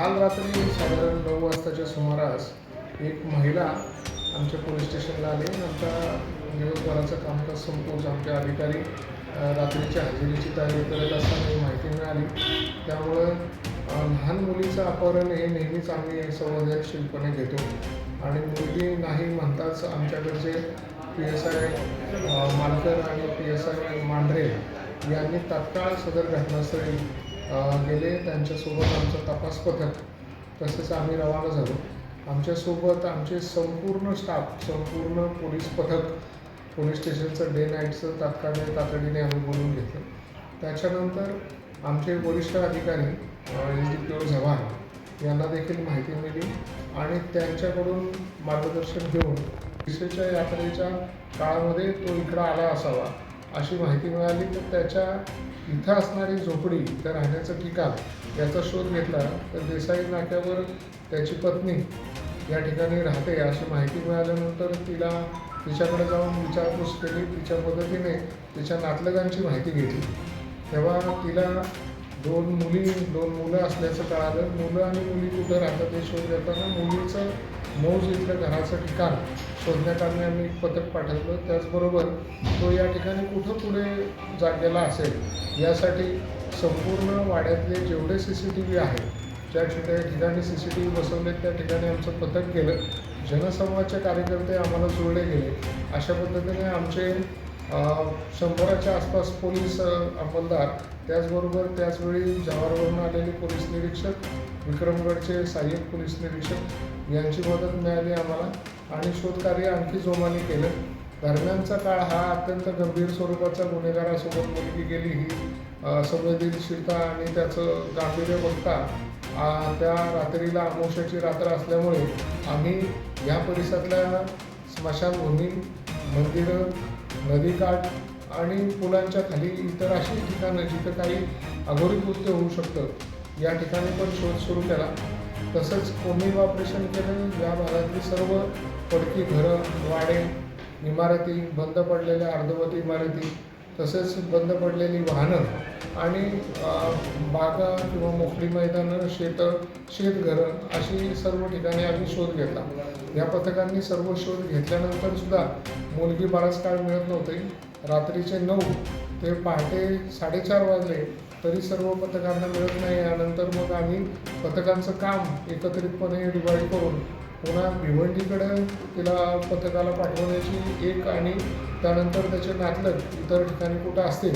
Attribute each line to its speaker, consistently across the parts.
Speaker 1: काल रात्री साधारण नऊ वाजताच्या सुमारास एक महिला आमच्या पोलीस स्टेशनला आली. आमच्या दिवसभराचं कामकाज संपवून आमच्या अधिकारी रात्रीच्या हजेरीची तयारी करत असताना ही माहिती मिळाली. त्यामुळं लहान मुलीचं अपहरण हे नेहमीच आम्ही संवेदनशीलपणे घेतो. आणि मुलगी नाही म्हणताच आमच्याकडचे पी एस आय मालकर आणि पी एस आय मांढरे यांनी तात्काळ सदर घटनास्थळी गेले त्यांच्यासोबत आमचं तपास पथक. तसेच आम्ही रवाना झालो. आमच्यासोबत आमचे संपूर्ण स्टाफ संपूर्ण पोलीस पथक पोलीस स्टेशनचं डे नाईटचं तात्काळ तातडीने आम्ही बोलवून घेतलं. त्याच्यानंतर आमचे वरिष्ठ अधिकारी S D P O Zawar यांना देखील माहिती मिळली आणि त्यांच्याकडून मार्गदर्शन घेऊन विशेषच्या यात्रेच्या काळामध्ये तो इकडं आला असावा. अशी माहिती मिळाली तर त्याच्या इथं असणारी झोपडी त्या राहण्याचं ठिकाण याचा शोध घेतला तर देसाई नाक्यावर त्याची पत्नी या ठिकाणी राहते अशी माहिती मिळाल्यानंतर तिला तिच्याकडे जाऊन विचारपूस केली. तिच्या मदतीने तिच्या नातलगांची माहिती घेतली. तेव्हा तिला दोन मुली दोन मुलं असल्याचं कळालं. मुलं आणि मुली कुठं राहतात हे शोध घेताना मुलीचं मौज इथलं घराचं ठिकाण शोधण्यासाठी आम्ही एक पथक पाठवलं. त्याचबरोबर तो या ठिकाणी कुठं पुढे जागेला असेल यासाठी संपूर्ण वाड्यातले जेवढे सी सी टी व्ही आहेत ज्या छोट्या ठिकाणी सी सी टी व्ही बसवले त्या ठिकाणी आमचं पथक गेलं. जनसंवादचे कार्यकर्ते आम्हाला जोडले गेले. अशा पद्धतीने आमचे शंभराच्या आसपास पोलीस अंमलदार त्याचबरोबर त्याचवेळी जवाहरवरून आलेले पोलीस निरीक्षक विक्रमगडचे सहाय्यक पोलीस निरीक्षक यांची मदत मिळाली आम्हाला. आणि शोधकार्य आणखी जोमाने केलं. दरम्यानचा काळ हा अत्यंत गंभीर स्वरूपाचा गुन्हेगारासोबत मुलगी गेली ही संवेदनशीलता आणि त्याचं गांभीर्य बघता त्या रात्रीला अमोशाची रात्र असल्यामुळे आम्ही या परिसरातल्या स्मशानभूमी मंदिरं नदीकाठ आणि पुलांच्या खाली इतर अशी ठिकाणं जिथं काही अघोरी कृत्य होऊ शकतं या ठिकाणी पण शोध सुरू केला. तसंच कोमी ऑपरेशन केलं या भागातली सर्व पडकी घरं वाडे इमारती बंद पडलेल्या अर्धवट इमारती तसेच बंद पडलेली वाहनं आणि बागा किंवा मोकळी मैदानं शेतं शेतघरं अशी सर्व ठिकाणी आम्ही शोध घेतला. या पथकांनी सर्व शोध घेतल्यानंतर सुद्धा मुलगी बराच काळ मिळत नव्हती. रात्रीचे नऊ ते पहाटे साडेचार वाजले. तरी सर्व पथकांना मिळत नाही. यानंतर मग आम्ही पथकांचं काम एकत्रितपणे डिवाईड करून पुन्हा भिवंडीकडे तिला पथकाला पाठवण्याची एक आणि त्यानंतर त्याचे नातलग इतर ठिकाणी कुठं असतील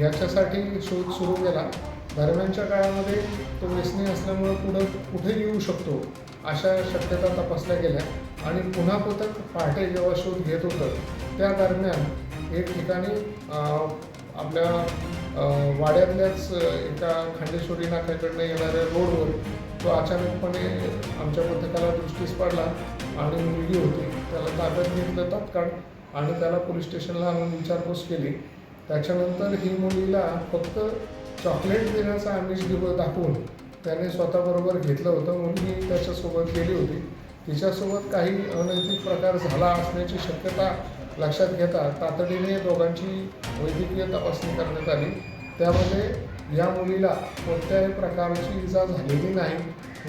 Speaker 1: याच्यासाठी शोध सुरू केला. दरम्यानच्या काळामध्ये तो व्यसनी असल्यामुळं पुढं कुठे येऊ शकतो अशा शक्यता तपासल्या गेल्या आणि पुन्हा पथक पहाटे जेव्हा शोध घेत होतं त्या दरम्यान एक ठिकाणी आपल्या वाड्यातल्याच एका खांडेश्वरी नाक्याकडनं येणाऱ्या रोडवर तो अचानकपणे आमच्या पथकाला दृष्टीस पडला आणि मुलगी होती. त्याला ताब्यात घेतलं तात्काळ आणि त्याला पोलीस स्टेशनला आणून विचारपूस केली. त्याच्यानंतर ही मुलीला फक्त चॉकलेट देण्याचा आमिष दिवस दाखवून त्याने स्वतःबरोबर घेतलं होतं मुलगी त्याच्यासोबत गेली होती. तिच्यासोबत काही अनैतिक प्रकार झाला असण्याची शक्यता लक्षात घेता तातडीने दोघांची वैद्यकीय तपासणी करण्यात आली. त्यामध्ये या मुलीला कोणत्याही प्रकारची इजा झालेली नाही.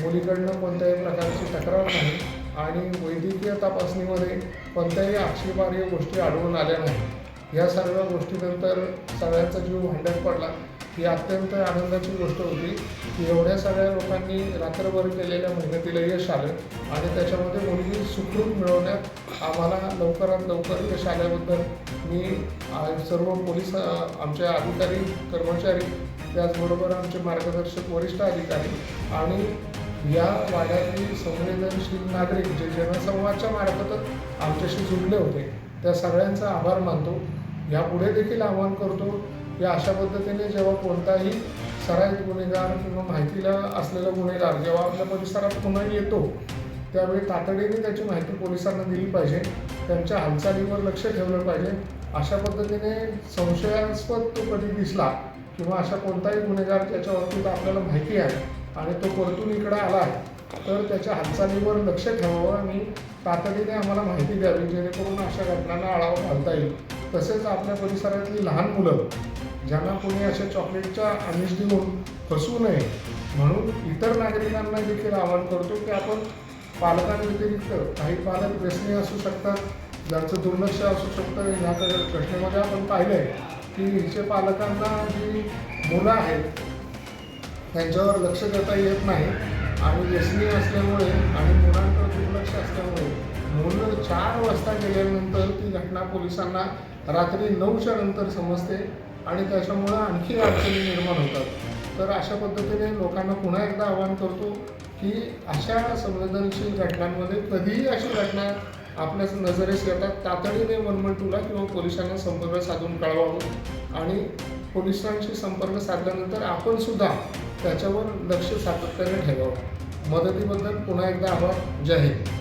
Speaker 1: मुलीकडनं कोणत्याही प्रकारची तक्रार नाही आणि वैद्यकीय तपासणीमध्ये कोणत्याही आक्षेपार्ह गोष्टी आढळून आल्या नाही. या सर्व गोष्टीनंतर सगळ्यांचा जीव भांड्यात पडला. ही अत्यंत आनंदाची गोष्ट होती की एवढ्या सगळ्या लोकांनी रात्रभर केलेल्या मेहनतीला यश आलं आणि त्याच्यामध्ये मुलगी सुखरूप मिळवण्यात आम्हाला लवकरात लवकर यश आल्याबद्दल मी सर्व पोलीस आमच्या आमचे अधिकारी कर्मचारी त्याचबरोबर आमचे मार्गदर्शक वरिष्ठ अधिकारी आणि या वाड्यातील संवेदनशील नागरिक जे जनसंवादच्या मार्फतच आमच्याशी जुळले होते त्या सगळ्यांचा आभार मानतो. यापुढे देखील आवाहन करतो की अशा पद्धतीने जेव्हा कोणताही सराईत गुन्हेगार किंवा माहितीला असलेला गुन्हेगार जेव्हा आपल्या परिसरात पुन्हा येतो त्यावेळी तातडीने त्याची माहिती पोलिसांना दिली पाहिजे त्यांच्या हालचालीवर लक्ष ठेवलं पाहिजे. अशा पद्धतीने संशयास्पद तो कधी दिसला किंवा अशा कोणताही गुन्हेगार ज्याच्या बाबतीत आपल्याला माहिती आहे आणि तो परतून इकडं आला आहे तर त्याच्या हालचालीवर लक्ष ठेवावं आणि तातडीने आम्हाला माहिती द्यावी जेणेकरून अशा घटनांना आळावा घालता येईल. तसेच आपल्या परिसरातली लहान मुलं ज्यांना कोणी अशा चॉकलेटच्या आमिष देऊन फसवू नये म्हणून इतर नागरिकांना देखील आवाहन करतो की आपण पालकांव्यतिरिक्त काही पालक व्यसनी असू शकतात ज्यांचं दुर्लक्ष असू शकतं. ह्याकडे प्रश्नामध्ये आपण पाहिलं आहे की हिचे पालकांना जी मुलं आहेत त्यांच्यावर लक्ष देता येत नाही आणि व्यसनी असल्यामुळे आणि मुलांकडे दुर्लक्ष असल्यामुळे मुलं चार वाजता गेल्यानंतर ती घटना पोलिसांना रात्री नऊच्या नंतर समजते आणि त्याच्यामुळं आणखी अडचणी निर्माण होतात. तर अशा पद्धतीने लोकांना पुन्हा एकदा आवाहन करतो की अशा संवेदनशील घटनांमध्ये कधीही अशी घटना आपल्याच नजरेस येतात तातडीने वन वन टूला किंवा पोलिसांना संपर्क साधून कळवावं. आणि पोलिसांशी संपर्क साधल्यानंतर आपण सुद्धा त्याच्यावर लक्ष सातत्याने ठेवावं. मदतीबद्दल पुन्हा एकदा आभार. जय हिंद.